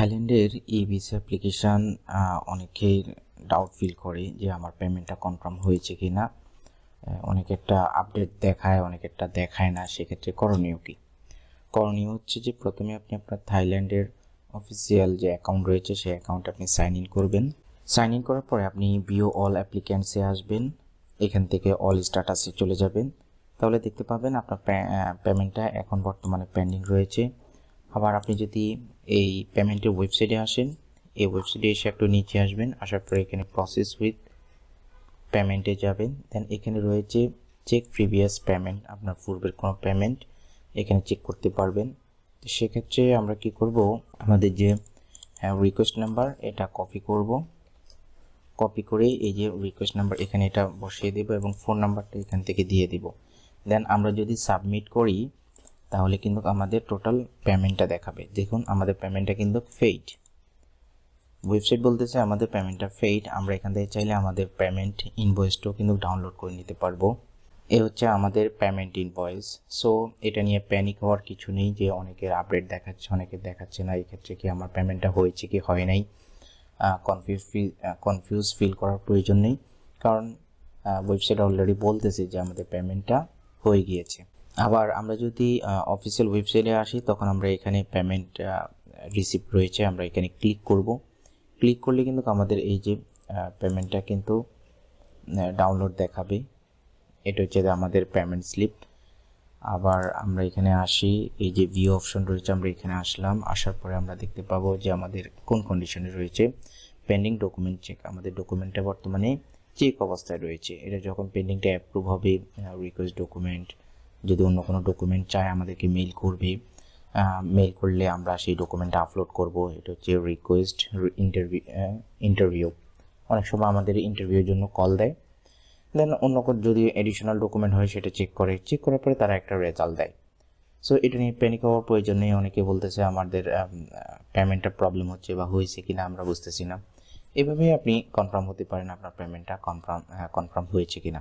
থাইল্যান্ডের e visa application অনেকেই doubt feel করে যে আমার পেমেন্টটা কনফার্ম হয়েছে কি না অনেকেরটা আপডেট দেখায় অনেকেরটা দেখায় না, সেক্ষেত্রে করণীয় কী? করণীয় হচ্ছে যে প্রথমে আপনি আপনার থাইল্যান্ডের অফিসিয়াল যে অ্যাকাউন্ট রয়েছে, সেই অ্যাকাউন্টে আপনি সাইন ইন করবেন। সাইন ইন করার পরে আপনি বিও অল অ্যাপ্লিক্যান্টসে আসবেন। এখান থেকে অল স্ট্যাটাসে চলে যাবেন। তাহলে দেখতে পাবেন আপনার পেমেন্টটা এখন বর্তমানে পেন্ডিং রয়েছে। আবার আপনি যদি এই পেমেন্টের ওয়েবসাইটে আসেন, এই ওয়েবসাইটে এসে একটু নিচে আসবেন, আসার পরে এখানে প্রসেস উইথ পেমেন্টে যাবেন। দেন এখানে রয়েছে চেক প্রিভিয়াস পেমেন্ট আপনার পূর্বের কোনো পেমেন্ট এখানে চেক করতে পারবেন। তো সেক্ষেত্রে আমরা কি করব? আমাদের যে রিকোয়েস্ট নাম্বার এটা কপি করব। কপি করে এই যে রিকোয়েস্ট নাম্বার এখানে এটা বসিয়ে দেব এবং ফোন নাম্বারটা এখান থেকে দিয়ে দিব। দেন আমরা যদি সাবমিট করি তাহলে কিন্তু আমাদের টোটাল পেমেন্টটা দেখাবে। দেখুন, আমাদের পেমেন্টটা কিন্তু ফেইড ওয়েবসাইট বলতেছে আমাদের পেমেন্টটা ফেইড আমরা এখান থেকে চাইলে আমাদের পেমেন্ট ইনভয়েসটাও কিন্তু ডাউনলোড করে নিতে পারব। এ হচ্ছে আমাদের পেমেন্ট ইনভয়েস সো এটা নিয়ে প্যানিক হওয়ার কিছু নেই যে অনেকের আপডেট দেখাচ্ছে অনেকের দেখাচ্ছে না। এই ক্ষেত্রে কি আমার পেমেন্টটা হয়েছে কি, হয় নাই? কনফিউজ কনফিউজ ফিল করার প্রয়োজন নেই। কারণ ওয়েবসাইট অলরেডি বলতেছে যে আমাদের পেমেন্টটা হয়ে গিয়েছে। আবার আমরা যদি অফিসিয়াল ওয়েবসাইটে আসি, তখন আমরা এখানে পেমেন্ট রিসিপ্ট রয়েছে, আমরা এখানে ক্লিক করব। ক্লিক করলে কিন্তু আমাদের এই যে পেমেন্টটা কিন্তু ডাউনলোড দেখাবে। এটা হচ্ছে আমাদের পেমেন্ট স্লিপ আবার আমরা এখানে আসি, এই যে ভিউ অপশন রয়েছে, আমরা এখানে আসলাম। আসার পরে আমরা দেখতে পাবো যে আমাদের কোন কন্ডিশনে রয়েছে। পেন্ডিং ডকুমেন্ট চেক আমাদের ডকুমেন্টটা বর্তমানে চেক অবস্থায় রয়েছে। এটা যখন পেন্ডিংটা অ্যাপ্রুভ হবে রিকোয়েস্ট ডকুমেন্ট যদি অন্য কোনো ডকুমেন্ট চায়, আমাদেরকে মেইল করবে। মেইল করলে আমরা সেই ডকুমেন্টটা আপলোড করব। এটা হচ্ছে রিকোয়েস্ট ইন্টারভিউ ইন্টারভিউ অনেক সময় আমাদের ইন্টারভিউর জন্য কল দেয়। দেন অন্য যদি এডিশনাল ডকুমেন্ট হয়, সেটা চেক করে। চেক করার পরে তারা একটা রেজাল্ট দেয়। সো এটা নিয়ে প্যানিক হওয়ার প্রয়োজন নেই। অনেকে বলতেছে আমাদের পেমেন্টটা প্রবলেম হচ্ছে বা হয়েছে কিনা, আমরা বুঝতেছি না। এভাবেই আপনি কনফার্ম হতে পারেন আপনার পেমেন্টটা কনফার্ম কনফার্ম হয়েছে কিনা।